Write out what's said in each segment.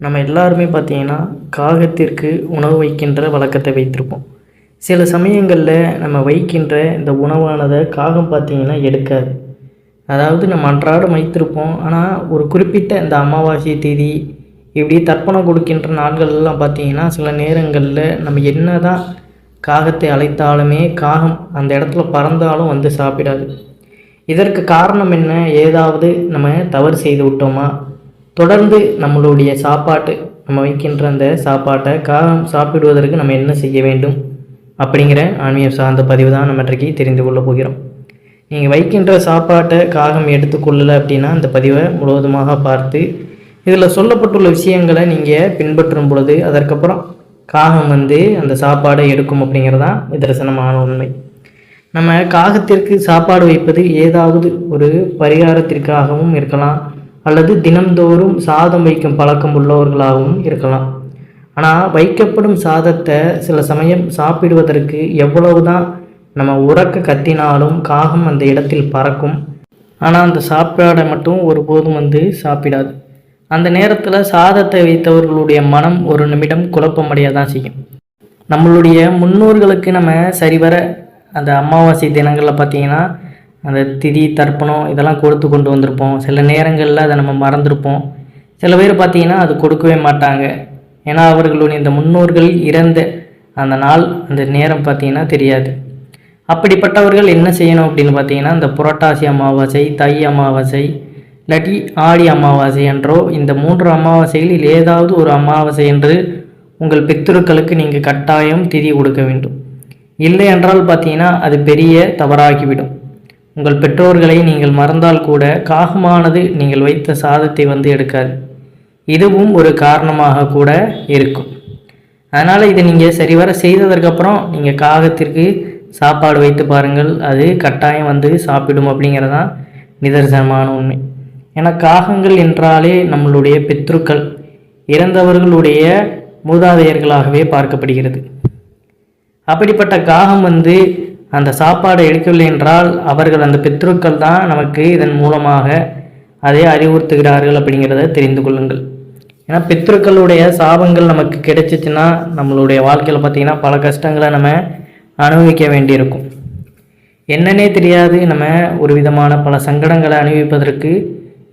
நம்ம எல்லாருமே பார்த்தீங்கன்னா காகத்திற்கு உணவு வைக்கின்ற வழக்கத்தை வைத்திருப்போம். சில சமயங்களில் நம்ம வைக்கின்ற இந்த உணவானதை காகம் பார்த்தீங்கன்னா எடுக்காது. அதாவது நம்ம அன்றாடம் வைத்திருப்போம். ஆனால் ஒரு குறிப்பிட்ட இந்த அமாவாசை தேதி இப்படி தர்ப்பணம் கொடுக்கின்ற நாட்கள்லாம் பார்த்தீங்கன்னா சில நேரங்களில் நம்ம என்ன தான் காகத்தை அழைத்தாலுமே காகம் அந்த இடத்துல பறந்தாலும் வந்து சாப்பிடாது. இதற்கு காரணம் என்ன? ஏதாவது நம்ம தவறு செய்து விட்டோமா? தொடர்ந்து நம்மளுடைய சாப்பாட்டு நம்ம வைக்கின்ற அந்த சாப்பாட்டை காகம் சாப்பிடுவதற்கு நம்ம என்ன செய்ய வேண்டும் அப்படிங்கிற ஆன்மீகம் சார்ந்த பதிவு தான் நம்ம இன்றைக்கு தெரிந்து கொள்ள போகிறோம். நீங்கள் வைக்கின்ற சாப்பாட்டை காகம் எடுத்துக்கொள்ளலை அப்படின்னா அந்த பதிவை முழுவதுமாக பார்த்து இதில் சொல்லப்பட்டுள்ள விஷயங்களை நீங்கள் பின்பற்றும் பொழுது அதற்கப்புறம் காகம் வந்து அந்த சாப்பாடை எடுக்கும் அப்படிங்கிறதான் நிதர்சனமான உண்மை. நம்ம காகத்திற்கு சாப்பாடு வைப்பது ஏதாவது ஒரு பரிகாரத்திற்காகவும் இருக்கலாம். அல்லது தினம்தோறும் சாதம் வைக்கும் பழக்கம் உள்ளவர்களாகவும் இருக்கலாம். ஆனால் வைக்கப்படும் சாதத்தை சில சமயம் சாப்பிடுவதற்கு எவ்வளவுதான் நம்ம உறக்க கத்தினாலும் காகம் அந்த இடத்தில் பறக்கும். ஆனால் அந்த சாப்பாடை மட்டும் ஒருபோதும் வந்து சாப்பிடாது. அந்த நேரத்தில் சாதத்தை வைத்தவர்களுடைய மனம் ஒரு நிமிடம் குழப்பமடைய தான் செய்யும். நம்மளுடைய முன்னோர்களுக்கு நம்ம சரிவர அந்த அமாவாசை தினங்களில் பார்த்தீங்கன்னா அந்த திதி தர்ப்பணம் இதெல்லாம் கொடுத்து கொண்டு வந்திருப்போம். சில நேரங்களில் அதை நம்ம மறந்துருப்போம். சில பேர் பார்த்திங்கன்னா அது கொடுக்கவே மாட்டாங்க. ஏன்னா அவர்களுடைய இந்த முன்னோர்கள் இறந்த அந்த நாள் அந்த நேரம் பார்த்தீங்கன்னா தெரியாது. அப்படிப்பட்டவர்கள் என்ன செய்யணும் அப்படின்னு பார்த்தீங்கன்னா இந்த புரட்டாசி அமாவாசை தை அமாவாசை இல்லாட்டி ஆடி அமாவாசை என்றோ இந்த மூன்று அமாவாசைகளில் ஏதாவது ஒரு அமாவாசை என்று உங்கள் பித்ருக்களுக்கு நீங்கள் கட்டாயம் திதி கொடுக்க வேண்டும். இல்லை என்றால் பார்த்தீங்கன்னா அது பெரிய தவறாகிவிடும். உங்கள் பெற்றோர்களை நீங்கள் மறந்தால் கூட காகமானது நீங்கள் வைத்த சாதத்தை வந்து எடுக்காது. இதுவும் ஒரு காரணமாக கூட இருக்கும். அதனால் இதை நீங்கள் சரிவர செய்ததற்கப்புறம் நீங்கள் காகத்திற்கு சாப்பாடு வைத்து பாருங்கள். அது கட்டாயம் வந்து சாப்பிடும் அப்படிங்கிறதான் நிதர்சனமான உண்மை. ஏன்னா காகங்கள் என்றாலே நம்மளுடைய பித்ருக்கள் இறந்தவர்களுடைய மூதாதையர்களாகவே பார்க்கப்படுகிறது. அப்படிப்பட்ட காகம் வந்து அந்த சாப்பாடை எடுக்கவில்லை என்றால் அவர்கள் அந்த பித்ருக்கள் தான் நமக்கு இதன் மூலமாக அதை அறிவுறுத்துகிறார்கள் அப்படிங்கிறத தெரிந்து கொள்ளுங்கள். ஏன்னா பித்ருக்களுடைய சாபங்கள் நமக்கு கிடைச்சிச்சுன்னா நம்மளுடைய வாழ்க்கையில் பார்த்திங்கன்னா பல கஷ்டங்களை நம்ம அனுபவிக்க வேண்டியிருக்கும். என்னன்னே தெரியாது நம்ம ஒரு விதமான பல சங்கடங்களை அனுபவிப்பதற்கு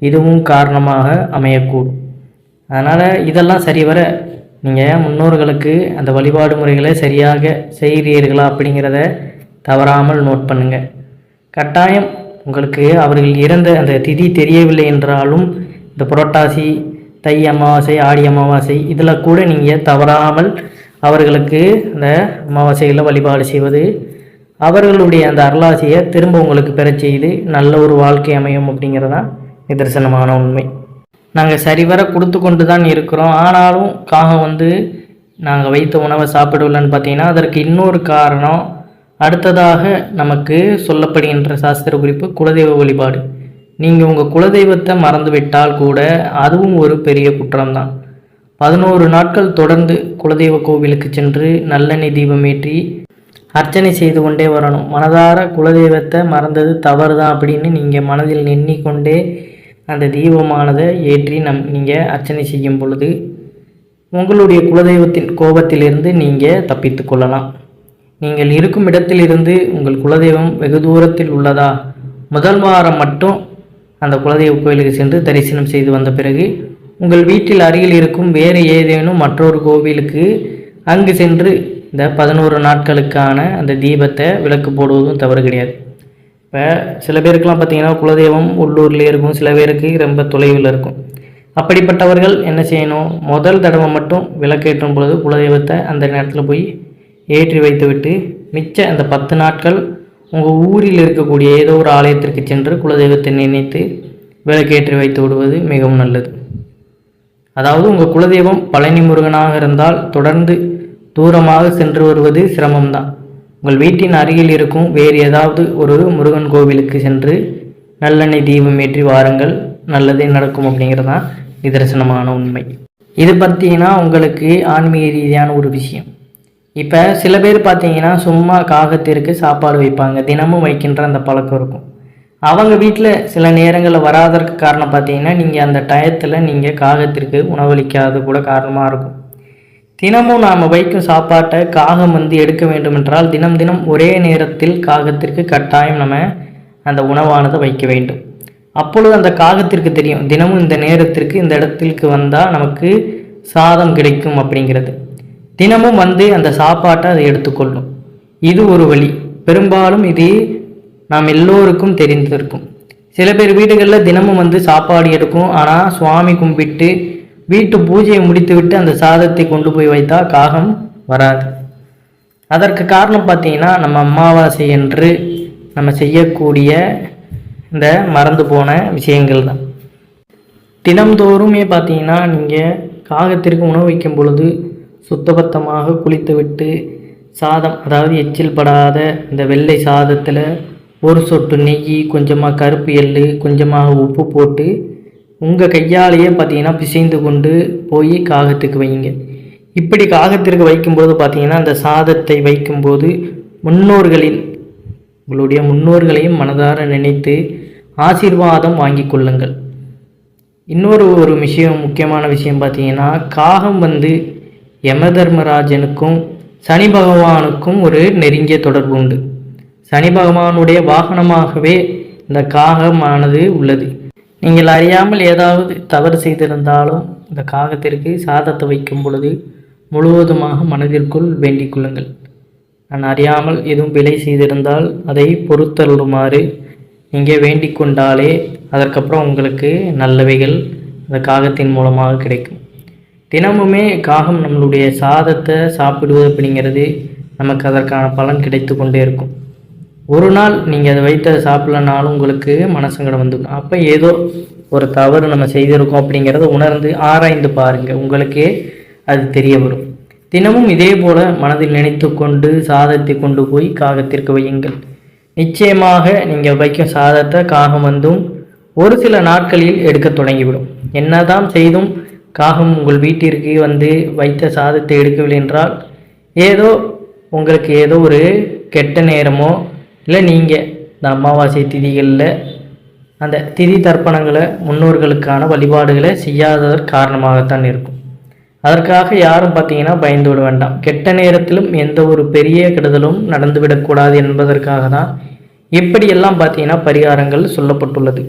இதுவும் காரணமாக அமையக்கூடும். அதனால் இதெல்லாம் சரிவர நீங்கள் முன்னோர்களுக்கு அந்த வழிபாடு முறைகளை சரியாக செய்கிறீர்களா அப்படிங்கிறத தவறாமல் நோட் பண்ணுங்கள் கட்டாயம் உங்களுக்கு அவர்கள் இறந்த அந்த திதி தெரியவில்லை என்றாலும் இந்த புரட்டாசி தை அமாவாசை ஆடி அமாவாசை இதில் கூட நீங்கள் தவறாமல் அவர்களுக்கு அந்த அமாவாசையில் வழிபாடு செய்வது அவர்களுடைய அந்த அருளாசியை திரும்ப உங்களுக்கு பெறச் செய்து நல்ல ஒரு வாழ்க்கை அமையும் அப்படிங்கிறதான் நிதர்சனமான உண்மை. நாங்கள் சரிவர கொடுத்து கொண்டு தான் இருக்கிறோம். ஆனாலும் காகம் வந்து நாங்கள் வைத்த உணவை சாப்பிடவில்லைன்னு பார்த்தீங்கன்னா அதற்கு இன்னொரு காரணம் அடுத்ததாக நமக்கு சொல்லப்படுகின்ற சாஸ்திர குறிப்பு குலதெய்வ வழிபாடு. நீங்கள் உங்கள் குலதெய்வத்தை மறந்துவிட்டால் கூட அதுவும் ஒரு பெரிய குற்றம்தான். பதினோரு நாட்கள் தொடர்ந்து குலதெய்வ கோவிலுக்கு சென்று நல்லெண்ணெய் தீபம் ஏற்றி அர்ச்சனை செய்து கொண்டே வரணும். மனதார குலதெய்வத்தை மறந்தது தவறு தான் அப்படின்னு நீங்கள் மனதில் எண்ணிக்கொண்டே அந்த தீபமானதை ஏற்றி நம் நீங்கள் அர்ச்சனை செய்யும் பொழுது உங்களுடைய குலதெய்வத்தின் கோபத்திலிருந்து நீங்கள் தப்பித்து கொள்ளலாம். நீங்கள் இருக்கும் இடத்திலிருந்து உங்கள் குலதெய்வம் வெகு தூரத்தில் உள்ளதா? முதல் வாரம் மட்டும் அந்த குலதெய்வ கோயிலுக்கு சென்று தரிசனம் செய்து வந்த பிறகு உங்கள் வீட்டில் அருகில் இருக்கும் வேறு ஏதேனும் மற்றொரு கோவிலுக்கு அங்கு சென்று இந்த பதினோரு நாட்களுக்கான அந்த தீபத்தை விளக்கு போடுவதும் தவறு கிடையாது. இப்போ சில பேருக்கெலாம் பார்த்தீங்கன்னா குலதெய்வம் உள்ளூர்லேயே இருக்கும் சில பேருக்கு ரொம்ப தொலைவில் இருக்கும். அப்படிப்பட்டவர்கள் என்ன செய்யணும்? முதல் தடவை மட்டும் விளக்கேற்றும் பொழுது குலதெய்வத்தை அந்த நேரத்தில் போய் ஏற்றி வைத்துவிட்டு மிச்ச அந்த பத்து நாட்கள் உங்கள் ஊரில் இருக்கக்கூடிய ஏதோ ஒரு ஆலயத்திற்கு சென்று குலதெய்வத்தை நினைத்து விளக்கேற்றி வைத்து விடுவது மிகவும் நல்லது. அதாவது உங்கள் குலதெய்வம் பழனி முருகனாக இருந்தால் தொடர்ந்து தூரமாக சென்று வருவது சிரமம்தான். உங்கள் வீட்டின் அருகில் இருக்கும் வேறு ஏதாவது ஒரு முருகன் கோவிலுக்கு சென்று நல்லெண்ணெய் தீபம் ஏற்றி வாருங்கள். நல்லதே நடக்கும் அப்படிங்கிறது தான் நிதர்சனமான உண்மை. இது பார்த்தீங்கன்னா உங்களுக்கு ஆன்மீக ரீதியான ஒரு விஷயம். இப்போ சில பேர் பார்த்தீங்கன்னா சும்மா காகத்திற்கு சாப்பாடு வைப்பாங்க. தினமும் வைக்கின்ற அந்த பழக்கம் இருக்கும். அவங்க வீட்டில் சில நேரங்களில் வராதற்கு காரணம் பார்த்தீங்கன்னா நீங்கள் அந்த டயத்தில் நீங்கள் காகத்திற்கு உணவளிக்காத கூட காரணமாக இருக்கும். தினமும் நாம் வைக்கும் சாப்பாட்டை காகம் வந்து எடுக்க வேண்டுமென்றால் தினம் தினம் ஒரே நேரத்தில் காகத்திற்கு கட்டாயம் நம்ம அந்த உணவானதை வைக்க வேண்டும். அப்பொழுது அந்த காகத்திற்கு தெரியும். தினமும் இந்த நேரத்திற்கு இந்த இடத்திற்கு வந்தால் நமக்கு சாதம் கிடைக்கும் அப்படிங்கிறது. தினமும் வந்து அந்த சாப்பாட்டை அதை எடுத்துக்கொள்ளும். இது ஒரு வழி. பெரும்பாலும் இது நாம் எல்லோருக்கும் தெரிந்திருக்கும். சில பேர் வீடுகளில் தினமும் வந்து சாப்பாடு எடுக்கும். ஆனால் சுவாமி கும்பிட்டு வீட்டு பூஜையை முடித்துவிட்டு அந்த சாதத்தை கொண்டு போய் வைத்தால் காகம் வராது. அதற்கு காரணம் பார்த்தீங்கன்னா நம்ம அமாவாசை என்று நம்ம செய்யக்கூடிய இந்த மறந்து போன விஷயங்கள் தான். தினம்தோறுமே பார்த்தீங்கன்னா நீங்கள் காகத்திற்கு உணவு வைக்கும் பொழுது சுத்தபத்தமாக குளித்துவிட்டு சாதம் அதாவது எச்சில் படாத இந்த வெள்ளை சாதத்தில் ஒரு சொட்டு நெய் கொஞ்சமாக கருப்பு எள்ளு கொஞ்சமாக உப்பு போட்டு உங்கள் கையாலேயே பார்த்தீங்கன்னா பிசைந்து கொண்டு போய் காகத்துக்கு வைங்க இப்படி காகத்திற்கு வைக்கும்போது பார்த்தீங்கன்னா அந்த சாதத்தை வைக்கும்போது முன்னோர்களின் உங்களுடைய முன்னோர்களையும் மனதார நினைத்து ஆசீர்வாதம் வாங்கி கொள்ளுங்கள். இன்னொரு ஒரு விஷயம் முக்கியமான விஷயம் பார்த்தீங்கன்னா காகம் வந்து யமதர்மராஜனுக்கும் சனி பகவானுக்கும் ஒரு நெருங்கிய தொடர்பு உண்டு. சனி பகவானுடைய வாகனமாகவே இந்த காகமானது உள்ளது. நீங்கள் அறியாமல் ஏதாவது தவறு செய்திருந்தாலும் இந்த காகத்திற்கு சாதத்தை வைக்கும் பொழுது முழுவதுமாக மனதிற்குள் வேண்டிக் கொள்ளுங்கள். நான் அறியாமல் எதுவும் விலை செய்திருந்தால் அதை பொறுத்தருளுமாறு நீங்கள் வேண்டிக் கொண்டாலே அதற்கப்புறம் உங்களுக்கு நல்லவைகள் அந்த காகத்தின் மூலமாக கிடைக்கும். தினமுமே காகம் நம்மளுடைய சாதத்தை சாப்பிடுவது அப்படிங்கிறது நமக்கு அதற்கான பலன் கிடைத்து கொண்டே இருக்கும். ஒரு நாள் நீங்கள் அதை வைத்து அதை சாப்பிட்லனாலும் உங்களுக்கு மனசங்கடம் வந்துடும். அப்போ ஏதோ ஒரு தவறு நம்ம செய்திருக்கோம் அப்படிங்கிறத உணர்ந்து ஆராய்ந்து பாருங்கள் உங்களுக்கே அது தெரிய வரும். தினமும் இதே போல் மனதில் நினைத்து கொண்டு சாதத்தை கொண்டு போய் காகத்திற்கு வையுங்கள். நிச்சயமாக நீங்கள் வைக்கும் சாதத்தை காகம் வந்தும் ஒரு சில நாட்களில் எடுக்க தொடங்கிவிடும். என்னதான் செய்தும் காகம் உங்கள் வீட்டிற்கு வந்து வைத்த சாதத்தை எடுக்கவில்லை என்றால் ஏதோ உங்களுக்கு ஏதோ ஒரு கெட்ட நேரமோ இல்லை நீங்கள் இந்த அமாவாசை திதிகளில் அந்த திதி தர்ப்பணங்களை முன்னோர்களுக்கான வழிபாடுகளை செய்யாததற்கு காரணமாகத்தான் இருக்கும். அதற்காக யாரும் பார்த்தீங்கன்னா பயந்து விட வேண்டாம். கெட்ட நேரத்திலும் எந்த ஒரு பெரிய கெடுதலும் நடந்துவிடக்கூடாது என்பதற்காக தான் இப்படியெல்லாம் பார்த்தீங்கன்னா பரிகாரங்கள் சொல்லப்பட்டுள்ளது.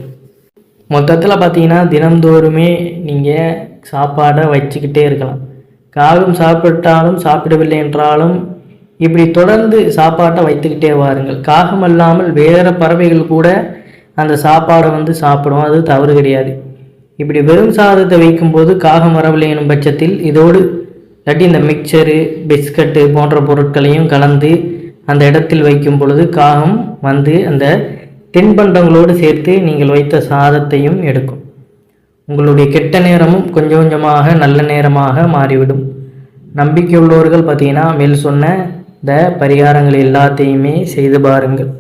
மொத்தத்தில் பார்த்தீங்கன்னா தினந்தோறுமே நீங்கள் சாப்பாடை வச்சுக்கிட்டே இருக்கலாம். காகம் சாப்பிட்டாலும் சாப்பிடவில்லை என்றாலும் இப்படி தொடர்ந்து சாப்பாட்டை வைத்துக்கிட்டே வாருங்கள். காகம் அல்லாமல் வேறு பறவைகள் கூட அந்த சாப்பாடை வந்து சாப்பிடும். அது தவறு கிடையாது. இப்படி வெறும் சாதத்தை வைக்கும்போது காகம் வரவில்லை எனும் பட்சத்தில் இதோடு இல்லாட்டி இந்த மிக்சரு பிஸ்கட்டு போன்ற பொருட்களையும் கலந்து அந்த இடத்தில் வைக்கும் பொழுது காகம் வந்து அந்த தின்பண்டங்களோடு சேர்த்து நீங்கள் வைத்த சாதத்தையும் எடுக்கும். உங்களுடைய கெட்ட நேரமும் கொஞ்சம் கொஞ்சமாக நல்ல நேரமாக மாறிவிடும். நம்பிக்கை உள்ளவர்கள் பார்த்தீங்கன்னா மேல் சொன்ன இந்த பரிகாரங்கள் எல்லாத்தையுமே செய்து பாருங்கள்.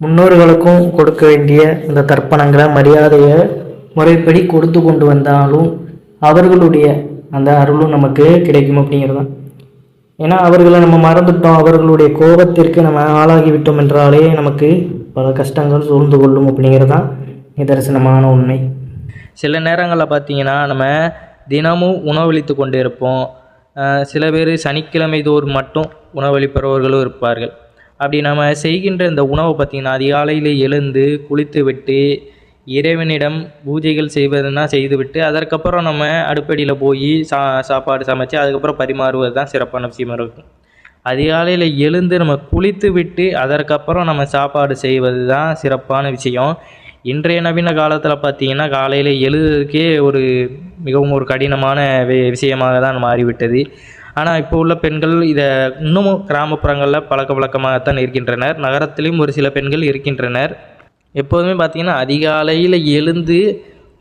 முன்னோர்களுக்கும் கொடுக்க வேண்டிய இந்த தர்ப்பணங்களை மரியாதையை முறைப்படி கொடுத்து கொண்டு வந்தாலும் அவர்களுடைய அந்த அருளும் நமக்கு கிடைக்கும் அப்படிங்கிறது தான் ஏன்னா அவர்களை நம்ம மறந்துட்டோம். அவர்களுடைய கோபத்திற்கு நம்ம ஆளாகிவிட்டோம் என்றாலே நமக்கு பல கஷ்டங்கள் சூழ்ந்து கொள்ளும் அப்படிங்கிறது தான் நிதர்சனமான உண்மை. சில நேரங்களில் பார்த்தீங்கன்னா நம்ம தினமும் உணவளித்து கொண்டு இருப்போம் சில பேர் சனிக்கிழமை தோறும் மட்டும் உணவளிப்பவர்களும் இருப்பார்கள். அப்படி நம்ம செய்கின்ற இந்த உணவை பார்த்திங்கன்னா அதிகாலையில் எழுந்து குளித்து விட்டு இறைவனிடம் பூஜைகள் செய்வதுன்னா செய்துவிட்டு அதற்கப்புறம் நம்ம அடுப்படியில் போய் சா சாப்பாடு சமைச்சு அதுக்கப்புறம் பரிமாறுவது தான் சிறப்பான விஷயமா இருக்கும். அதிகாலையில் எழுந்து நம்ம குளித்து விட்டு அதற்கப்புறம் நம்ம சாப்பாடு செய்வது தான் சிறப்பான விஷயம். இன்றைய நவீன காலத்தில் பார்த்தீங்கன்னா காலையில் எழுதுறதுக்கே ஒரு மிகவும் ஒரு கடினமான வி விஷயமாக தான் மாறிவிட்டது. ஆனால் இப்போ உள்ள பெண்கள் இதை இன்னமும் கிராமப்புறங்களில் பழக்க வழக்கமாகத்தான் இருக்கின்றனர். நகரத்திலையும் ஒரு சில பெண்கள் இருக்கின்றனர். எப்போதுமே பார்த்திங்கன்னா அதிகாலையில் எழுந்து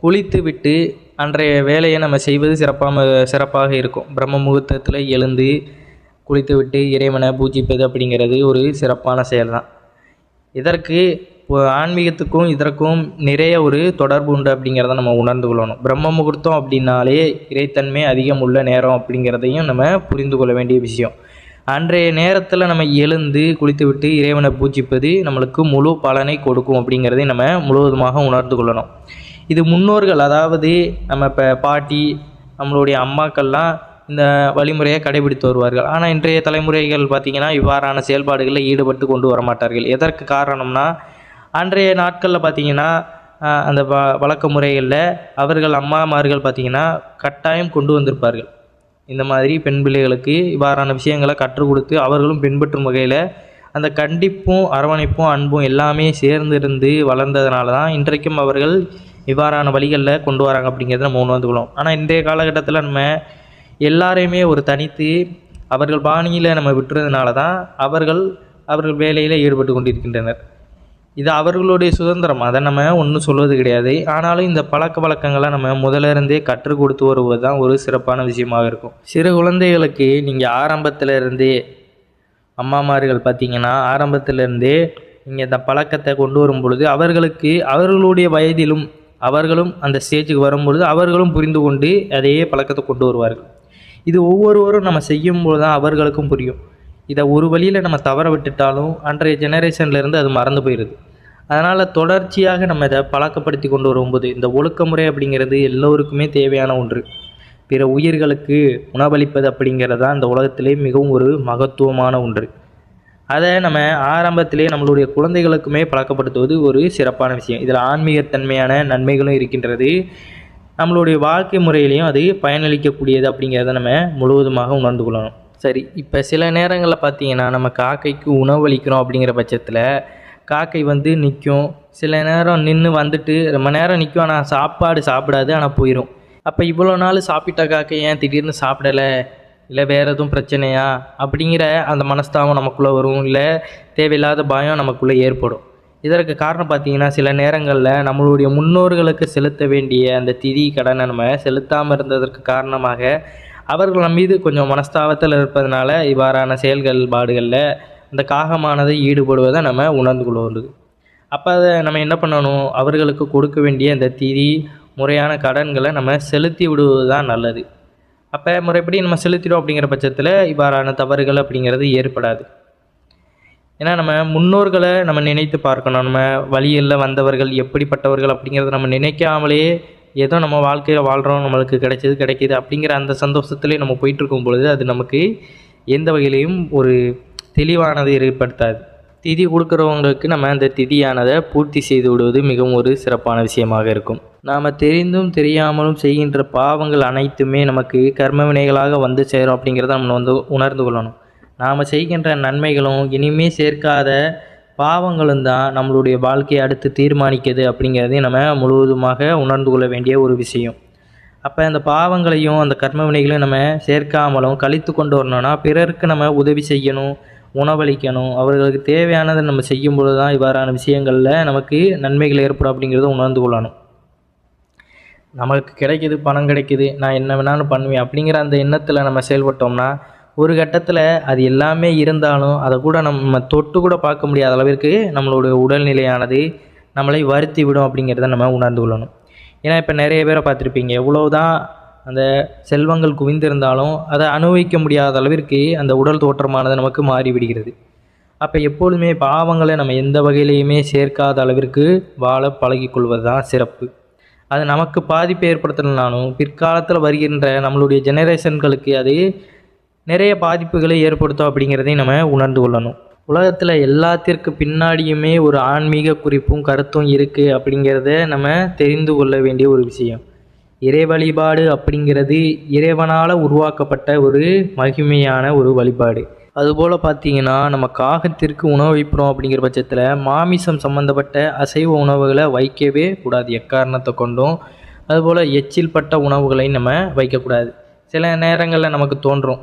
குளித்து விட்டு அன்றைய வேலையை நம்ம செய்வது சிறப்பாக சிறப்பாக இருக்கும். பிரம்ம முகூர்த்தத்தில் எழுந்து குளித்து விட்டு இறைவனை பூஜிப்பது அப்படிங்கிறது ஒரு சிறப்பான செயல் தான் இதற்கு ஆன்மீகத்துக்கும் இதற்கும் நிறைய ஒரு தொடர்பு உண்டு அப்படிங்கிறத நம்ம உணர்ந்து கொள்ளணும். பிரம்ம முகூர்த்தம் அப்படின்னாலே இறைத்தன்மை அதிகம் உள்ள நேரம் அப்படிங்கிறதையும் நம்ம புரிந்து கொள்ள வேண்டிய விஷயம். அன்றைய நேரத்தில் நம்ம எழுந்து குளித்துவிட்டு இறைவனை பூஜிப்பது நம்மளுக்கு முழு பலனை கொடுக்கும் அப்படிங்கிறதை நம்ம முழுவதுமாக உணர்ந்து கொள்ளணும். இது முன்னோர்கள் அதாவது நம்ம இப்போ பாட்டி நம்மளுடைய அம்மாக்கள்லாம் இந்த வழிமுறையை கடைபிடித்து வருவார்கள். ஆனால் இன்றைய தலைமுறைகள் பார்த்திங்கன்னா இவ்வாறான செயல்பாடுகளில் ஈடுபட்டு கொண்டு வர மாட்டார்கள் எதற்கு காரணம்னா அன்றைய நாட்களில் பார்த்திங்கன்னா அந்த வ வழக்க முறைகளில் அவர்கள் அம்மாமார்கள் பார்த்திங்கன்னா கட்டாயம் கொண்டு வந்திருப்பார்கள். இந்த மாதிரி பெண் பிள்ளைகளுக்கு இவ்வாறான விஷயங்களை கற்றுக் கொடுத்து அவர்களும் பின்பற்றும் வகையில் அந்த கண்டிப்பும் அரவணைப்பும் அன்பும் எல்லாமே சேர்ந்து இருந்து வளர்ந்ததுனால தான் இன்றைக்கும் அவர்கள் இவ்வாறான வழிகளில் கொண்டு வராங்க அப்படிங்கிறத நம்ம உணர்ந்துக்கணும் ஆனால் இன்றைய காலகட்டத்தில் நம்ம எல்லாரையுமே ஒரு தனித்து அவர்கள் பாணியில் நம்ம விட்டுறதுனால தான் அவர்கள் அவர்கள் வேலையில் ஈடுபட்டு கொண்டிருக்கின்றனர். இது அவர்களுடைய சுதந்திரம். அதை நம்ம ஒன்றும் சொல்வது கிடையாது. ஆனாலும் இந்த பழக்க வழக்கங்களை நம்ம முதல்ல இருந்தே கற்றுக் கொடுத்து வருவது தான் ஒரு சிறப்பான விஷயமாக இருக்கும். சிறு குழந்தைகளுக்கு நீங்கள் ஆரம்பத்தில் இருந்தே அம்மாமார்கள் பார்த்தீங்கன்னா ஆரம்பத்திலிருந்தே நீங்கள் இந்த பழக்கத்தை கொண்டு வரும் பொழுது அவர்களுக்கு அவர்களுடைய வயதிலும் அவர்களும் அந்த ஸ்டேஜுக்கு வரும்பொழுது அவர்களும் புரிந்து கொண்டு அதே பழக்கத்தை கொண்டு வருவார்கள். இது ஒவ்வொருவரும் நம்ம செய்யும்போது தான் அவர்களுக்கும் புரியும். இதை ஒரு வழியில் நம்ம தவற விட்டுட்டாலும் அன்றைய ஜெனரேஷன்லேருந்து அது மறந்து போயிடுது அதனால் தொடர்ச்சியாக நம்ம இதை பழக்கப்படுத்தி கொண்டு வரும்போது இந்த ஒழுக்க முறை அப்படிங்கிறது எல்லோருக்குமே தேவையான ஒன்று. பிற உயிர்களுக்கு உணவளிப்பது அப்படிங்கிறது தான் இந்த உலகத்திலே மிகவும் ஒரு மகத்துவமான ஒன்று. அதை நம்ம ஆரம்பத்திலே நம்மளுடைய குழந்தைகளுக்குமே பழக்கப்படுத்துவது ஒரு சிறப்பான விஷயம். இதில் ஆன்மீகத்தன்மையான நன்மைகளும் இருக்கின்றது. நம்மளுடைய வாழ்க்கை முறையிலையும் அது பயனளிக்கக்கூடியது அப்படிங்கிறத நம்ம முழுவதுமாக உணர்ந்து கொள்ளணும். சரி இப்போ சில நேரங்களில் பார்த்தீங்கன்னா நம்ம காக்கைக்கு உணவளிக்கிறோம் அப்படிங்கிற பட்சத்தில் காக்கை வந்து நிற்கும் சில நேரம் நின்று வந்துட்டு ரொம்ப நேரம் நிற்கும் ஆனால் சாப்பாடு சாப்பிடாது ஆனால் போயிடும் அப்போ இவ்வளோ நாள் சாப்பிட்ட காக்கை ஏன் திடீர்னு சாப்பிடலை? இல்லை வேறு எதுவும் பிரச்சனையா? அப்படிங்கிற அந்த மனஸ்தாபம் நமக்குள்ளே வரும். இல்லை தேவையில்லாத பயம் நமக்குள்ளே ஏற்படும். இதற்கு காரணம் பார்த்தீங்கன்னா சில நேரங்களில் நம்மளுடைய முன்னோர்களுக்கு செலுத்த வேண்டிய அந்த திதி கடனை நம்ம செலுத்தாமல் இருந்ததற்கு காரணமாக அவர்கள் நம் மீது கொஞ்சம் மனஸ்தாபத்தில் இருப்பதனால இவ்வாறான செயல்கள் பாடுகளில் இந்த காகமானது ஈடுபடுவதை நம்ம உணர்ந்து கொள்வது. அப்போ அதை நம்ம என்ன பண்ணணும்? அவர்களுக்கு கொடுக்க வேண்டிய அந்த திதி முறையான கடன்களை நம்ம செலுத்தி விடுவது தான் நல்லது. அப்போ முறைப்படி நம்ம செலுத்திடும் அப்படிங்கிற பட்சத்தில் இவ்வாறான தவறுகள் அப்படிங்கிறது ஏற்படாது. ஏன்னா நம்ம முன்னோர்களை நம்ம நினைத்து பார்க்கணும். நம்ம வழியில் வந்தவர்கள் எப்படிப்பட்டவர்கள் அப்படிங்கிறத நம்ம நினைக்காமலேயே ஏதோ நம்ம வாழ்க்கையில் வாழ்கிறோம் நம்மளுக்கு கிடைச்சது கிடைக்கிது அப்படிங்கிற அந்த சந்தோஷத்துலேயே நம்ம போயிட்டுருக்கும் பொழுது அது நமக்கு எந்த வகையிலையும் ஒரு தெளிவானதை ஏற்படுத்தாது. திதி கொடுக்குறவங்களுக்கு நம்ம அந்த திதியானதை பூர்த்தி செய்து விடுவது மிகவும் ஒரு சிறப்பான விஷயமாக இருக்கும். நாம் தெரிந்தும் தெரியாமலும் செய்கின்ற பாவங்கள் அனைத்துமே நமக்கு கர்ம வினைகளாக வந்து சேரும் அப்படிங்கிறத நம்ம வந்து உணர்ந்து கொள்ளணும். நாம் செய்கின்ற நன்மைகளும் இனிமே சேர்க்காத பாவங்களும் தான் நம்மளுடைய வாழ்க்கையை அடுத்து தீர்மானிக்குது அப்படிங்கிறதையும் நம்ம முழுவதுமாக உணர்ந்து கொள்ள வேண்டிய ஒரு விஷயம். அப்போ அந்த பாவங்களையும் அந்த கர்ம வினைகளையும் நம்ம சேர்க்காமலும் கழித்து கொண்டு வரணும்னா பிறருக்கு நம்ம உதவி செய்யணும் உணவளிக்கணும் அவர்களுக்கு தேவையானதை நம்ம செய்யும் பொழுது தான் இவ்வாறான விஷயங்களில் நமக்கு நன்மைகள் ஏற்படும் அப்படிங்கிறத உணர்ந்து கொள்ளணும். நமக்கு கிடைக்குது பணம் கிடைக்குது நான் என்ன வேணாலும் பண்ணுவேன் அப்படிங்கிற அந்த எண்ணத்தில் நம்ம செயல்பட்டோம்னா ஒரு கட்டத்தில் அது எல்லாமே இருந்தாலும் அதை கூட நம்ம தொட்டு கூட பார்க்க முடியாத அளவிற்கு நம்மளுடைய உடல்நிலையானது நம்மளை வருத்தி விடும் அப்படிங்கிறத நம்ம உணர்ந்து கொள்ளணும். ஏன்னா இப்போ நிறைய பேரை பார்த்துருப்பீங்க. எவ்வளோதான் அந்த செல்வங்கள் குவிந்திருந்தாலும் அதை அனுபவிக்க முடியாத அளவிற்கு அந்த உடல் தோற்றமானது நமக்கு மாறிவிடுகிறது அப்போ எப்பொழுதுமே பாவங்களை நம்ம எந்த வகையிலையுமே சேர்க்காத அளவிற்கு வாழ பழகிக்கொள்வது தான் சிறப்பு. அது நமக்கு பாதிப்பு ஏற்படுத்தலைனாலும் பிற்காலத்தில் வருகின்ற நம்மளுடைய ஜெனரேஷன்களுக்கு அது நிறைய பாதிப்புகளை ஏற்படுத்தும் அப்படிங்கிறதையும் நம்ம உணர்ந்து கொள்ளணும். உலகத்தில் எல்லாத்திற்கு பின்னாடியுமே ஒரு ஆன்மீக குறிப்பும் கருத்தும் இருக்குது அப்படிங்கிறத நம்ம தெரிந்து கொள்ள வேண்டிய ஒரு விஷயம். இறை வழிபாடு அப்படிங்கிறது இறைவனால் உருவாக்கப்பட்ட ஒரு மகிமையான ஒரு வழிபாடு. அதுபோல் பார்த்தீங்கன்னா நம்ம காகத்திற்கு உணவு வைப்பிறோம் அப்படிங்கிற பட்சத்தில் மாமிசம் சம்மந்தப்பட்ட அசைவ உணவுகளை வைக்கவே கூடாது எக்காரணத்தை கொண்டும். அதுபோல் எச்சில் பட்ட உணவுகளை நம்ம வைக்கக்கூடாது. சில நேரங்களில் நமக்கு தோன்றும்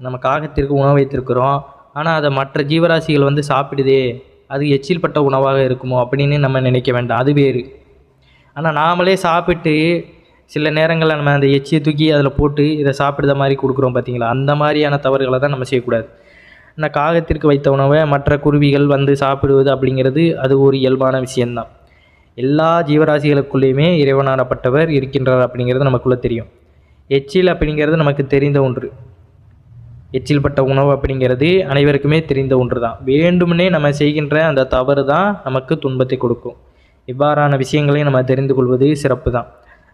நம்ம காகத்திற்கு உணவு வைத்திருக்கிறோம். ஆனால் அதை மற்ற ஜீவராசிகள் வந்து சாப்பிடுதே அது எச்சில் பட்ட உணவாக இருக்குமோ அப்படின்னு நம்ம நினைக்க வேண்டாம். அது வேறு. ஆனால் நாமளே சாப்பிட்டு சில நேரங்களில் நம்ம அந்த எச்சியை தூக்கி அதில் போட்டு இதை சாப்பிடுற மாதிரி கொடுக்குறோம் பார்த்தீங்களா அந்த மாதிரியான தவறுகளை தான் நம்ம செய்யக்கூடாது. இந்த காகத்திற்கு வைத்த உணவை மற்ற குருவிகள் வந்து சாப்பிடுவது அப்படிங்கிறது அது ஒரு இயல்பான விஷயந்தான் எல்லா ஜீவராசிகளுக்குள்ளேயுமே இறைவனானப்பட்டவர் இருக்கின்றார் அப்படிங்கிறது நமக்குள்ளே தெரியும். எச்சில் அப்படிங்கிறது நமக்கு தெரிந்த ஒன்று. எச்சில் பட்ட உணவு அப்படிங்கிறது அனைவருக்குமே தெரிந்த ஒன்று தான் வேண்டுமெனே நம்ம செய்கின்ற அந்த தவறு தான் நமக்கு துன்பத்தை கொடுக்கும். இவ்வாறான விஷயங்களை நம்ம தெரிந்து கொள்வது சிறப்பு தான்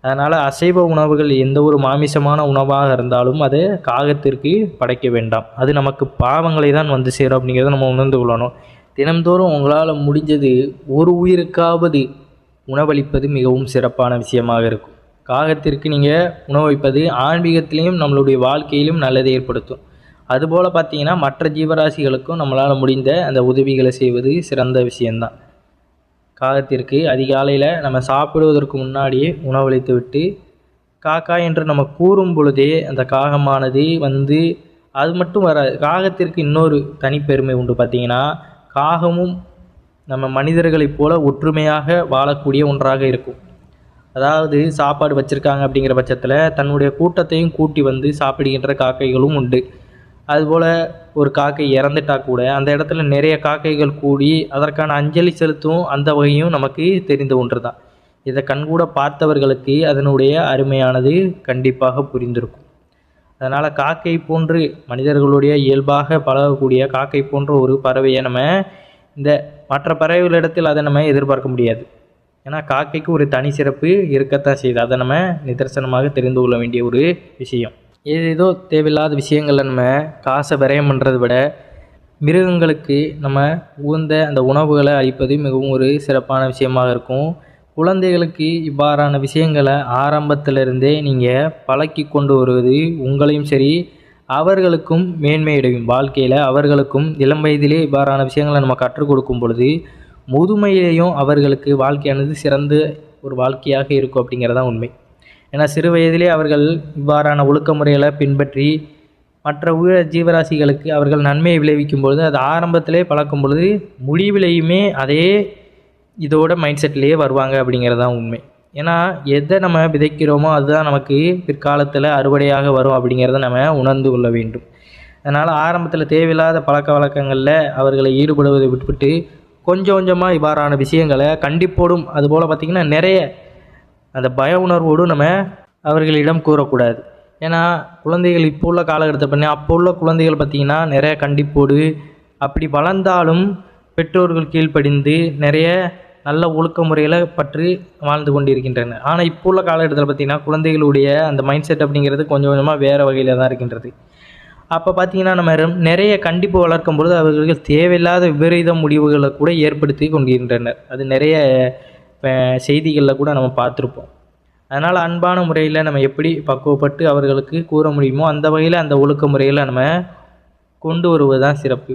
அதனால் அசைவ உணவுகள் எந்த ஒரு மாமிசமான உணவாக இருந்தாலும் அது காகத்திற்கு படைக்க வேண்டாம். அது நமக்கு பாவங்களை தான் வந்து சேரும் அப்படிங்கிறத நம்ம உணர்ந்து கொள்ளணும். தினம்தோறும் உங்களால் முடிஞ்சது ஒரு உயிருக்காவது உணவளிப்பது மிகவும் சிறப்பான விஷயமாக இருக்கும். காகத்திற்கு நீங்கள் உணவளிப்பது ஆன்மீகத்திலையும் நம்மளுடைய வாழ்க்கையிலும் நல்லதை ஏற்படுத்தும். அதுபோல் பார்த்தீங்கன்னா மற்ற ஜீவராசிகளுக்கும் நம்மளால் முடிந்த அந்த உதவிகளை செய்வது சிறந்த விஷயந்தான் காகத்திற்கு அதிகாலையில் நம்ம சாப்பிடுவதற்கு முன்னாடியே உணவளித்து விட்டு காக்கா என்று நம்ம கூறும் பொழுதே அந்த காகமானது வந்து அது மட்டும் வராது காகத்திற்கு இன்னொரு தனிப்பெருமை உண்டு பார்த்திங்கன்னா காகமும் நம்ம மனிதர்களைப் போல ஒற்றுமையாக வாழக்கூடிய ஒன்றாக இருக்கும். அதாவது சாப்பாடு வச்சுருக்காங்க அப்படிங்கிற பட்சத்தில் தன்னுடைய கூட்டத்தையும் கூட்டி வந்து சாப்பிடுகின்ற காக்கைகளும் உண்டு. அதுபோல் ஒரு காக்கை இறந்துட்டா கூட அந்த இடத்துல நிறைய காக்கைகள் கூடி அதற்கான அஞ்சலி செலுத்தும் அந்த வகையும் நமக்கு தெரிந்த ஒன்று தான் இதை கண்கூட பார்த்தவர்களுக்கு அதனுடைய அருமையானது கண்டிப்பாக புரிந்திருக்கும். அதனால் காக்கை போன்று மனிதர்களுடைய இயல்பாக பழகக்கூடிய காக்கை போன்ற ஒரு பறவையை நம்ம இந்த மற்ற பறவைகளிடத்தில் அதை நம்ம எதிர்பார்க்க முடியாது. ஏன்னா காக்கைக்கு ஒரு தனி சிறப்பு இருக்கத்தான் செய்யுது. அதை நம்ம நிதர்சனமாக தெரிந்து கொள்ள வேண்டிய ஒரு விஷயம். ஏதேதோ தேவையில்லாத விஷயங்களில் நம்ம காசை விரயம் பண்ணுறத விட மிருகங்களுக்கு நம்ம உகந்த அந்த உணவுகளை அளிப்பது மிகவும் ஒரு சிறப்பான விஷயமாக இருக்கும். குழந்தைகளுக்கு இவ்வாறான விஷயங்களை ஆரம்பத்திலிருந்தே நீங்கள் பழக்கி கொண்டு வருவது உங்களையும் சரி அவர்களுக்கும் மேன்மையடையும். வாழ்க்கையில் அவர்களுக்கும் இளம் வயதிலே இவ்வாறான விஷயங்களை நம்ம கற்றுக் கொடுக்கும் பொழுது முதுமையிலேயும் அவர்களுக்கு வாழ்க்கையானது சிறந்த ஒரு வாழ்க்கையாக இருக்கும் அப்படிங்கிறதான் உண்மை. ஏன்னா சிறு வயதிலே அவர்கள் இவ்வாறான ஒழுக்க முறைகளை பின்பற்றி மற்ற உயிர ஜீவராசிகளுக்கு அவர்கள் நன்மையை விளைவிக்கும் பொழுது அது ஆரம்பத்திலே பழக்கும் பொழுது முடிவிலையுமே அதே இதோட மைண்ட் செட்லேயே வருவாங்க அப்படிங்கிறது தான் உண்மை. ஏன்னா எதை நம்ம விதைக்கிறோமோ அதுதான் நமக்கு பிற்காலத்தில் அறுவடையாக வரும் அப்படிங்கிறத நம்ம உணர்ந்து கொள்ள வேண்டும். அதனால் ஆரம்பத்தில் தேவையில்லாத பழக்க வழக்கங்களில் அவர்களை ஈடுபடுவதை விட்டுவிட்டு கொஞ்சம் கொஞ்சமாக இவ்வாறான விஷயங்களை கண்டிப்போடும். அதுபோல் பார்த்திங்கன்னா நிறைய அந்த பய உணர்வோடு நம்ம அவர்களிடம் கூறக்கூடாது. ஏன்னா குழந்தைகள் இப்போ உள்ள காலகட்டத்தை பண்ணி அப்போ உள்ள குழந்தைகள் பார்த்திங்கன்னா நிறைய கண்டிப்போடு அப்படி வளர்ந்தாலும் பெற்றோர்கள் கீழ்ப்படிந்து நிறைய நல்ல ஒழுக்க முறையில் பற்றி வாழ்ந்து கொண்டிருக்கின்றனர் ஆனால் இப்போ உள்ள காலகட்டத்தில் பார்த்திங்கன்னா குழந்தைகளுடைய அந்த மைண்ட் செட் அப்படிங்கிறது கொஞ்சம் கொஞ்சமாக வேறு வகையில் தான் இருக்கின்றது. அப்போ பார்த்தீங்கன்னா நம்ம நிறைய கண்டிப்பு வளர்க்கும் பொழுது அவர்கள் தேவையில்லாத விபரீத முடிவுகளை கூட ஏற்படுத்தி கொண்டிருக்கின்றனர். அது நிறைய செய்திகளில் கூட நம்ம பார்த்துருப்போம். அதனால் அன்பான முறையில் நம்ம எப்படி பக்குவப்பட்டு அவர்களுக்கு கூற முடியுமோ அந்த வகையில் அந்த ஒழுக்க முறையில் நம்ம கொண்டு வருவது தான் சிறப்பு.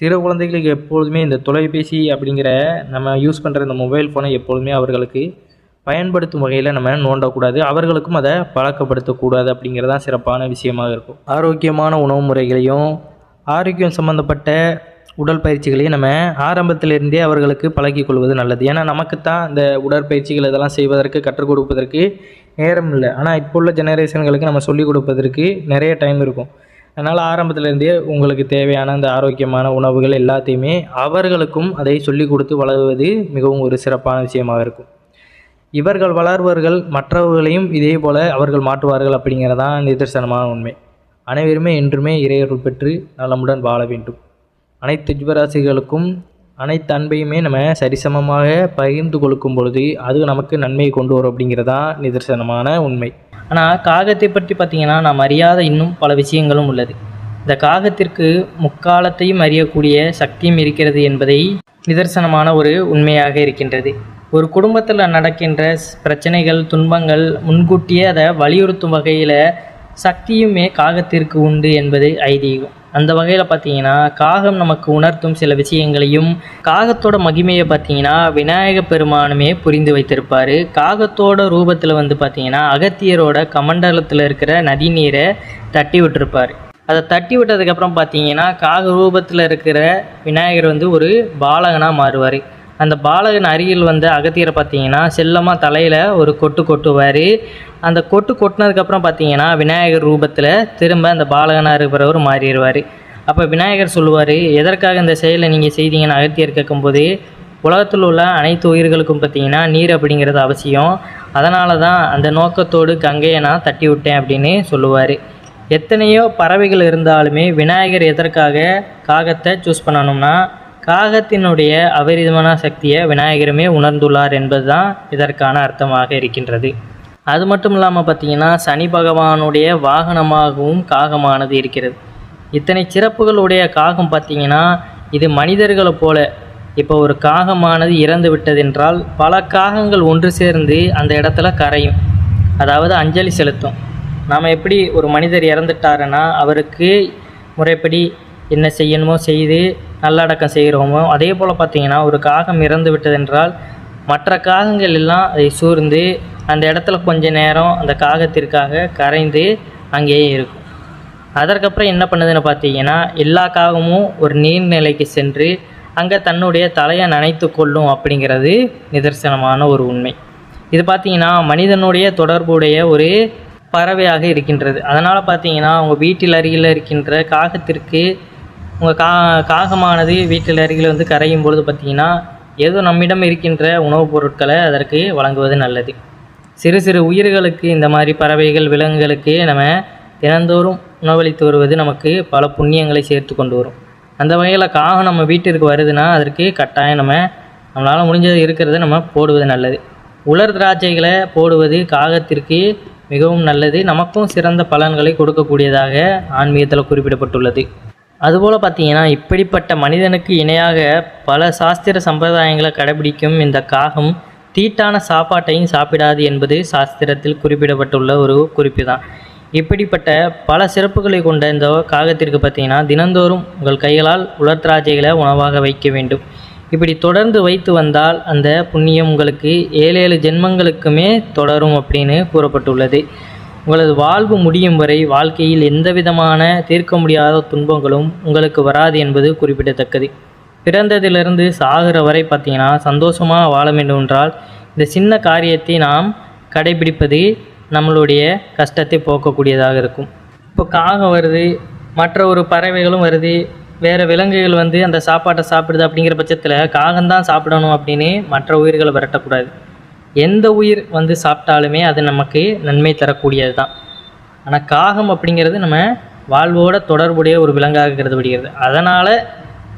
சிறு குழந்தைகளுக்கு எப்பொழுதுமே இந்த தொலைபேசி அப்படிங்கிற நம்ம யூஸ் பண்ணுற இந்த மொபைல் ஃபோனை எப்பொழுதுமே அவர்களுக்கு பயன்படுத்தும் வகையில் நம்ம நோண்டக்கூடாது. அவர்களுக்கும் அதை பழக்கப்படுத்தக்கூடாது அப்படிங்கிறது தான் சிறப்பான விஷயமாக இருக்கும். ஆரோக்கியமான உணவு முறைகளையும் ஆரோக்கியம் சம்மந்தப்பட்ட உடற்பயிற்சிகளையும் நம்ம ஆரம்பத்திலிருந்தே அவர்களுக்கு பழகி கொள்வது நல்லது. ஏன்னா நமக்கு தான் இந்த உடற்பயிற்சிகள் இதெல்லாம் செய்வதற்கு கற்றுக் கொடுப்பதற்கு நேரம் இல்லை. ஆனால் இப்போ உள்ள ஜெனரேஷன்களுக்கு நம்ம சொல்லிக் கொடுப்பதற்கு நிறைய டைம் இருக்கும். அதனால் ஆரம்பத்திலேருந்தே உங்களுக்கு தேவையான அந்த ஆரோக்கியமான உணவுகள் எல்லாத்தையுமே அவர்களுக்கும் அதை சொல்லிக் கொடுத்து வளருவது மிகவும் ஒரு சிறப்பான விஷயமாக இருக்கும். இவர்கள் வளர்வர்கள் மற்றவர்களையும் இதே போல் அவர்கள் மாற்றுவார்கள் அப்படிங்கிறதான் நிதர்சனமான உண்மை. அனைவருமே என்றுமே இறையருள் பெற்று நலமுடன் வாழ வேண்டும். அனைத்து ஜீவராசிகளுக்கும் அனைத்து அன்பையுமே நம்ம சரிசமமாக பகிர்ந்து கொடுக்கும் பொழுது அது நமக்கு நன்மையை கொண்டு வரும் அப்படிங்கிறதா நிதர்சனமான உண்மை. ஆனால் காகத்தை பற்றி பார்த்திங்கன்னா நாம் அறியாத இன்னும் பல விஷயங்களும் உள்ளது. இந்த காகத்திற்கு முக்காலத்தையும் அறியக்கூடிய சக்தியும் இருக்கிறது என்பதை நிதர்சனமான ஒரு உண்மையாக இருக்கின்றது. ஒரு குடும்பத்தில் நடக்கின்ற பிரச்சனைகள் துன்பங்கள் முன்கூட்டியே அதை வலியுறுத்தும் வகையில் சக்தியுமே காகத்திற்கு உண்டு என்பது ஐதீகம். அந்த வகையில் பார்த்தீங்கன்னா காகம் நமக்கு உணர்த்தும் சில விஷயங்களையும் காகத்தோட மகிமையை பார்த்தீங்கன்னா விநாயக பெருமானுமே புரிந்து வைத்திருப்பார். காகத்தோட ரூபத்தில் வந்து பார்த்தீங்கன்னா அகத்தியரோட கமண்டலத்தில் இருக்கிற நதி நீரை தட்டி விட்டுருப்பார். அதை தட்டி விட்டதுக்கப்புறம் பார்த்தீங்கன்னா காக ரூபத்தில் இருக்கிற விநாயகர் வந்து ஒரு பாலகனாக மாறுவார். அந்த பாலகன் அருகில் வந்து அகத்தியரை பார்த்தீங்கன்னா செல்லமாக தலையில் ஒரு கொட்டு கொட்டுவார். அந்த கொட்டு கொட்டினதுக்கப்புறம் பார்த்தீங்கன்னா விநாயகர் ரூபத்தில் திரும்ப அந்த பாலகனாக இருக்கிறவர் மாறிடுவார். அப்போ விநாயகர் சொல்லுவார் எதற்காக இந்த செயலை நீங்கள் செய்தீங்கன்னு அகத்தியர் கேட்கும்போது உலகத்தில் உள்ள அனைத்து உயிர்களுக்கும் பார்த்தீங்கன்னா நீர் அப்படிங்கிறது அவசியம். அதனால தான் அந்த நோக்கத்தோடு கங்கையை நான் தட்டி விட்டேன் அப்படின்னு சொல்லுவார். எத்தனையோ பறவைகள் இருந்தாலுமே விநாயகர் எதற்காக காகத்தை சூஸ் பண்ணணும்னா காகத்தினுடைய அபரிதமான சக்தியை விநாயகருமே உணர்ந்துள்ளார் என்பதுதான் இதற்கான அர்த்தமாக இருக்கின்றது. அது மட்டும் இல்லாமல் பார்த்தீங்கன்னா சனி பகவானுடைய வாகனமாகவும் காகமானது இருக்கிறது. இத்தனை சிறப்புகளுடைய காகம் பார்த்தீங்கன்னா இது மனிதர்களை போல இப்போ ஒரு காகமானது இறந்து விட்டதென்றால் பல காகங்கள் ஒன்று சேர்ந்து அந்த இடத்துல கரையும். அதாவது அஞ்சலி செலுத்தும். நாம் எப்படி ஒரு மனிதர் இறந்துட்டாருன்னா அவருக்கு முறைப்படி என்ன செய்யணுமோ செய்து நல்லடக்கம் செய்கிறோமோ அதே போல் பார்த்தீங்கன்னா ஒரு காகம் இறந்து விட்டதென்றால் மற்ற காகங்கள் எல்லாம் அதை சூழ்ந்து அந்த இடத்துல கொஞ்ச நேரம் அந்த காகத்திற்காக கரைந்து அங்கேயே இருக்கும். அதற்கப்புறம் என்ன பண்ணுதுன்னு பார்த்தீங்கன்னா எல்லா காகமும் ஒரு நீர்நிலைக்கு சென்று அங்கே தன்னுடைய தலையை நனைத்து கொள்ளும் அப்படிங்கிறது நிதர்சனமான ஒரு உண்மை. இது பார்த்தீங்கன்னா மனிதனுடைய தொடர்புடைய ஒரு பறவையாக இருக்கின்றது. அதனால் பார்த்தீங்கன்னா உங்கள் வீட்டில் அருகில் இருக்கின்ற காகத்திற்கு உங்கள் கா காகமானது வீட்டில் அருகில் வந்து கரையும் பொழுது பார்த்தீங்கன்னா ஏதோ நம்மிடம் இருக்கின்ற உணவுப் பொருட்களை அதற்கு வழங்குவது நல்லது. சிறு சிறு உயிர்களுக்கு இந்த மாதிரி பறவைகள் விலங்குகளுக்கு நம்ம தினந்தோறும் உணவளித்து வருவது நமக்கு பல புண்ணியங்களை சேர்த்து கொண்டு வரும். அந்த வகையில் காகம் நம்ம வீட்டிற்கு வருதுன்னா அதற்கு கட்டாயம் நம்ம நம்மளால் முடிஞ்சது இருக்கிறத நம்ம போடுவது நல்லது. உலர் திராட்சைகளை போடுவது காகத்திற்கு மிகவும் நல்லது. நமக்கும் சிறந்த பலன்களை கொடுக்கக்கூடியதாக ஆன்மீகத்தில் குறிப்பிடப்பட்டுள்ளது. அதுபோல் பார்த்தீங்கன்னா இப்படிப்பட்ட மனிதனுக்கு இணையாக பல சாஸ்திர சம்பிரதாயங்களை கடைபிடிக்கும் இந்த காகம் தீட்டான சாப்பாட்டையும் சாப்பிடாது என்பது சாஸ்திரத்தில் குறிப்பிடப்பட்டுள்ள ஒரு குறிப்பு தான் இப்படிப்பட்ட பல சிறப்புகளை கொண்ட இந்த காகத்திற்கு பார்த்தீங்கன்னா தினந்தோறும் உங்கள் கைகளால் உலர்திராட்சைகளை உணவாக வைக்க வேண்டும். இப்படி தொடர்ந்து வைத்து வந்தால் அந்த புண்ணியம் உங்களுக்கு ஏழு ஏழு ஜென்மங்களுக்குமே தொடரும் அப்படின்னு கூறப்பட்டுள்ளது. உங்களது வாழ்வு முடியும் வரை வாழ்க்கையில் எந்தவிதமான தீர்க்க முடியாத துன்பங்களும் உங்களுக்கு வராது என்பது குறிப்பிடத்தக்கது. பிறந்ததிலிருந்து சாகிற வரை பார்த்தீங்கன்னா சந்தோஷமாக வாழ வேண்டும் என்றால் இந்த சின்ன காரியத்தை நாம் கடைபிடிப்பது நம்மளுடைய கஷ்டத்தை போக்கக்கூடியதாக இருக்கும். இப்போ காகம் வருது மற்ற ஒரு பறவைகளும் வருது வேறு விலங்குகள் வந்து அந்த சாப்பாட்டை சாப்பிடுது அப்படிங்கிற பட்சத்தில் காகம்தான் சாப்பிடணும் அப்படின்னு மற்ற உயிர்களை விரட்டக்கூடாது. எந்த உயிர் வந்து சாப்பிட்டாலுமே அது நமக்கு நன்மை தரக்கூடியது தான் ஆனால் காகம் அப்படிங்கிறது நம்ம வாழ்வோட தொடர்புடைய ஒரு விலங்காக கருதப்படுகிறது. அதனால்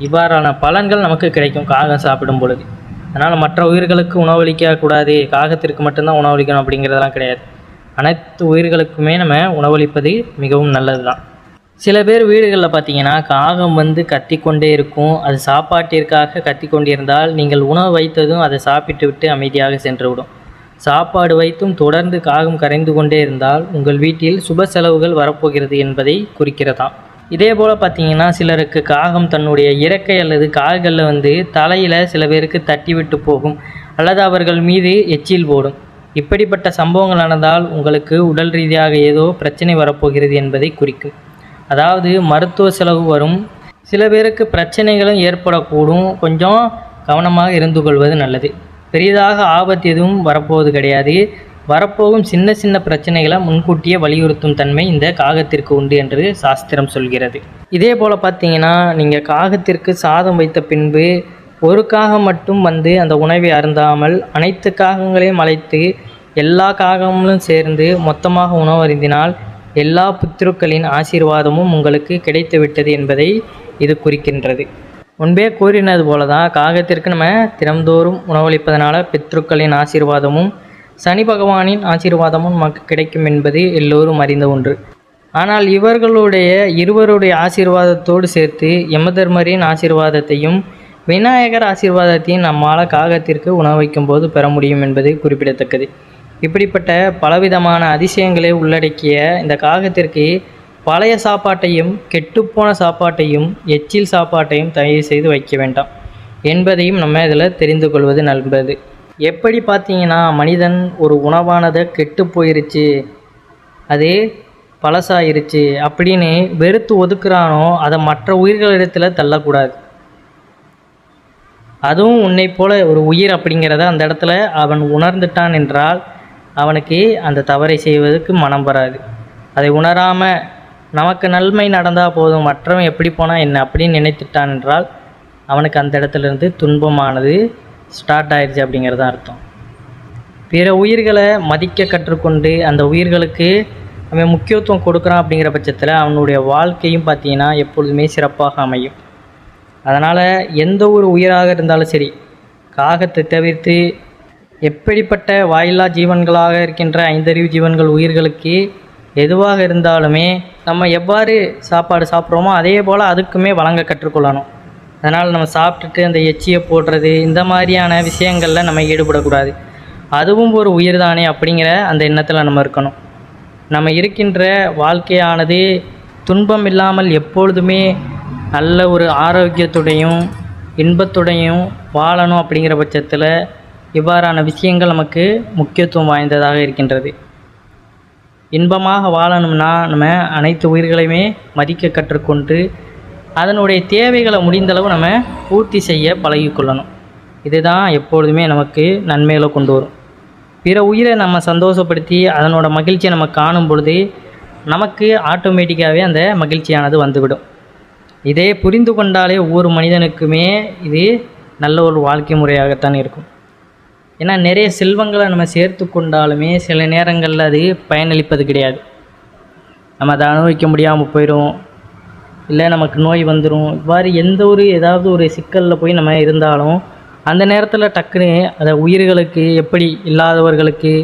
இவ்வாறான பலன்கள் நமக்கு கிடைக்கும் காகம் சாப்பிடும் பொழுது. அதனால் மற்ற உயிர்களுக்கு உணவளிக்க கூடாது. காகத்திற்கு மட்டும்தான் உணவளிக்கணும் அப்படிங்கிறதெல்லாம் கிடையாது. அனைத்து உயிர்களுக்குமே நம்ம உணவளிப்பது மிகவும் நல்லது தான் சில பேர் வீடுகளில் பார்த்தீங்கன்னா காகம் வந்து கத்திக்கொண்டே இருக்கும். அது சாப்பாட்டிற்காக கத்தி கொண்டிருந்தால் நீங்கள் உணவு வைத்ததும் அதை சாப்பிட்டு விட்டு அமைதியாக சென்றுவிடும். சாப்பாடு வைத்தும் தொடர்ந்து காகம் கரைந்து கொண்டே இருந்தால் உங்கள் வீட்டில் சுப செலவுகள் வரப்போகிறது என்பதை குறிக்கிறதாம். இதே போல் பார்த்தீங்கன்னா சிலருக்கு காகம் தன்னுடைய இறக்கை அல்லது கால்களில் வந்து தலையில் சில பேருக்கு தட்டிவிட்டு போகும். அல்லது அவர்கள் மீது எச்சில் போடும். இப்படிப்பட்ட சம்பவங்கள் நடந்தால் உங்களுக்கு உடல் ரீதியாக ஏதோ பிரச்சனை வரப்போகிறது என்பதை குறிக்கும். அதாவது மருத்துவ செலவு வரும். சில பேருக்கு பிரச்சனைகளும் ஏற்படக்கூடும். கொஞ்சம் கவனமாக இருந்து கொள்வது நல்லது. பெரிதாக ஆபத்து எதுவும் வரப்போவது கிடையாது. வரப்போகும் சின்ன சின்ன பிரச்சனைகளை முன்கூட்டியே வலியுறுத்தும் தன்மை இந்த காகத்திற்கு உண்டு என்று சாஸ்திரம் சொல்கிறது. இதே போல் பார்த்தீங்கன்னா நீங்கள் காகத்திற்கு சாதம் வைத்த பின்பு ஒரு காகம் மட்டும் வந்து அந்த உணவை அருந்தாமல் அனைத்து காகங்களையும் அழைத்து எல்லா காகங்களும் சேர்ந்து மொத்தமாக உணவு அருந்தினால் எல்லா புத்திருக்களின் ஆசீர்வாதமும் உங்களுக்கு கிடைத்துவிட்டது என்பதை இது குறிக்கின்றது. முன்பே கூறினது போல தான் காகத்திற்கு நம்ம தினம்தோறும் உணவளிப்பதனால பித்ருக்களின் ஆசீர்வாதமும் சனி பகவானின் ஆசீர்வாதமும் நமக்கு கிடைக்கும் என்பது எல்லோரும் அறிந்த ஒன்று. ஆனால் இவர்களுடைய இருவருடைய ஆசீர்வாதத்தோடு சேர்த்து யமதர்மரின் ஆசீர்வாதத்தையும் விநாயகர் ஆசீர்வாதத்தையும் நம்மால் காகத்திற்கு உணவு வைக்கும்போது பெற முடியும் என்பது குறிப்பிடத்தக்கது. இப்படிப்பட்ட பலவிதமான அதிசயங்களை உள்ளடக்கிய இந்த காகத்திற்கு பழைய சாப்பாட்டையும் கெட்டுப்போன சாப்பாட்டையும் எச்சில் சாப்பாட்டையும் தயவு செய்து வைக்க வேண்டாம் என்பதையும் நம்ம இதில் தெரிந்து கொள்வது நல்லது. எப்படி பார்த்தீங்கன்னா மனிதன் ஒரு உணவானதை கெட்டு போயிருச்சு அது பழசாயிருச்சு அப்படின்னு வெறுத்து ஒதுக்குறானோ அதை மற்ற உயிர்களிடத்தில் தள்ளக்கூடாது. அதுவும் உன்னை போல ஒரு உயிர் அப்படிங்கிறத அந்த இடத்துல அவன் உணர்ந்துட்டான் என்றால் அவனுக்கு அந்த தவறை செய்வதற்கு மனம் வராது. அதை உணராமல் நமக்கு நன்மை நடந்தால் போதும் மற்றவன் எப்படி போனால் என்ன அப்படின்னு நினைத்துட்டான் என்றால் அவனுக்கு அந்த இடத்துல இருந்து துன்பமானது ஸ்டார்ட் ஆயிடுச்சு அப்படிங்கிறது தான் அர்த்தம். பிற உயிர்களை மதிக்க கற்றுக்கொண்டு அந்த உயிர்களுக்கு அவன் முக்கியத்துவம் கொடுக்குறான் அப்படிங்கிற பட்சத்தில் அவனுடைய வாழ்க்கையும் பார்த்தீங்கன்னா எப்பொழுதுமே சிறப்பாக அமையும். அதனால் எந்த ஒரு உயிராக இருந்தாலும் சரி காகத்தை தவிர்த்து எப்படிப்பட்ட வாயில்லா ஜீவன்களாக இருக்கின்ற ஐந்தறிவு ஜீவன்கள் உயிர்களுக்கு எதுவாக இருந்தாலுமே நம்ம எவ்வாறு சாப்பாடு சாப்பிட்றோமோ அதே போல் அதுக்குமே வழங்க கற்றுக்கொள்ளணும். அதனால் நம்ம சாப்பிட்டுட்டு அந்த எச்சியை போடுறது இந்த மாதிரியான விஷயங்களில் நம்ம ஈடுபடக்கூடாது. அதுவும் ஒரு உயிர் தானே அப்படிங்கிற அந்த எண்ணத்தில் நம்ம இருக்கணும். நம்ம இருக்கின்ற வாழ்க்கையானது துன்பம் இல்லாமல் எப்பொழுதுமே நல்ல ஒரு ஆரோக்கியத்துடையும் இன்பத்துடையும் வாழணும் அப்படிங்கிற பட்சத்தில் இவ்வாறான விஷயங்கள் நமக்கு முக்கியத்துவம் வாய்ந்ததாக இருக்கின்றது. இன்பமாக வாழணும்னா நம்ம அனைத்து உயிர்களையுமே மதிக்க கற்றுக்கொண்டு அதனுடைய தேவைகளை முடிந்தளவு நம்ம பூர்த்தி செய்ய பழகிக்கொள்ளணும். இதுதான் எப்பொழுதுமே நமக்கு நன்மைகளை கொண்டு வரும். பிற உயிரை நம்ம சந்தோஷப்படுத்தி அதனோட மகிழ்ச்சியை நம்ம காணும் பொழுது நமக்கு ஆட்டோமேட்டிக்காகவே அந்த மகிழ்ச்சியானது வந்துவிடும். இதே புரிந்து கொண்டாலே ஒவ்வொரு மனிதனுக்குமே இது நல்ல ஒரு வாழ்க்கை முறையாகத்தான் இருக்கும். ஏன்னா நிறைய செல்வங்களை நம்ம சேர்த்து கொண்டாலுமே சில நேரங்களில் அது பயனளிப்பது கிடையாது. நம்ம அதை அனுபவிக்க முடியாமல் போயிடும் இல்லை நமக்கு நோய் வந்துடும் இவ்வாறு எந்த ஒரு ஏதாவது ஒரு சிக்கலில் போய் நம்ம இருந்தாலும் அந்த நேரத்தில் டக்குன்னு அதை உயிர்களுக்கு எப்படி இல்லாதவர்களுக்கு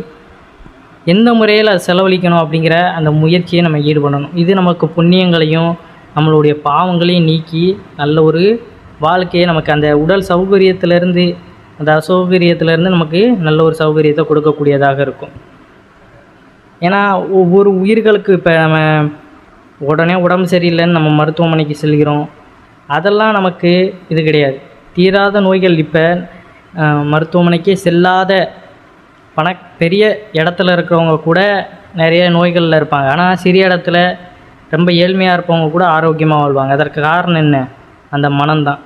எந்த முறையில் அதை செலவழிக்கணும் அப்படிங்கிற அந்த முயற்சியை நம்ம ஈடுபடணும். இது நமக்கு புண்ணியங்களையும் நம்மளுடைய பாவங்களையும் நீக்கி நல்ல ஒரு வாழ்க்கையை நமக்கு அந்த உடல் சௌகரியத்திலேருந்து அந்த அசௌகரியத்துலேருந்து நமக்கு நல்ல ஒரு சௌகரியத்தை கொடுக்கக்கூடியதாக இருக்கும். ஏன்னா ஒவ்வொரு உயிர்களுக்கு இப்போ நம்ம உடனே உடம்பு சரியில்லைன்னு நம்ம மருத்துவமனைக்கு செல்கிறோம். அதெல்லாம் நமக்கு இது கிடையாது. தீராத நோய்கள் இப்போ மருத்துவமனைக்கே செல்லாத பண பெரிய இடத்துல இருக்கிறவங்க கூட நிறைய நோய்களில் இருப்பாங்க. ஆனால் சிறிய இடத்துல ரொம்ப ஏழ்மையாக இருப்பவங்க கூட ஆரோக்கியமாக வாழ்வாங்க. அதற்கு காரணம் என்ன? அந்த மனம்தான்.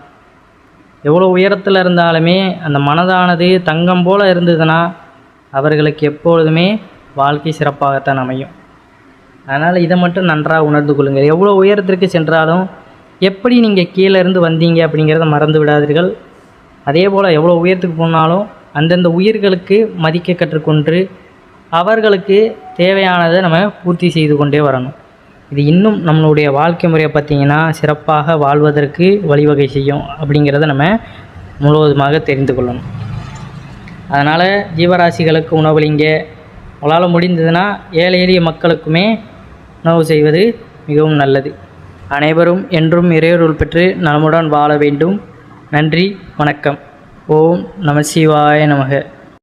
எவ்வளோ உயரத்தில் இருந்தாலுமே அந்த மனதானது தங்கம் போல் இருந்ததுன்னா அவர்களுக்கு எப்பொழுதுமே வாழ்க்கை சிறப்பாகத்தான் அமையும். அதனால் இதை மட்டும் நன்றாக உணர்ந்து கொள்ளுங்கள். எவ்வளோ உயரத்திற்கு சென்றாலும் எப்படி நீங்கள் கீழே இருந்து வந்தீங்க அப்படிங்கிறத மறந்து விடாதீர்கள். அதே போல் எவ்வளோ உயரத்துக்கு போனாலும் அந்தந்த உயிர்களுக்கு மதிக்க கற்றுக்கொண்டு அவர்களுக்கு தேவையானதை நம்ம பூர்த்தி செய்து கொண்டே வரணும். இது இன்னும் நம்மளுடைய வாழ்க்கை முறையை பார்த்திங்கன்னா சிறப்பாக வாழ்வதற்கு வழிவகை செய்யும் அப்படிங்கிறத நம்ம முழுவதுமாக தெரிந்து கொள்ளணும். அதனால் ஜீவராசிகளுக்கு உணவளிங்க உங்களால் முடிந்ததுன்னா ஏழை எளிய மக்களுக்குமே உணவு செய்வது மிகவும் நல்லது. அனைவரும் என்றும் இறையொருள் பெற்று நலமுடன் வாழ வேண்டும். நன்றி வணக்கம். ஓம் நம சிவாய நமக.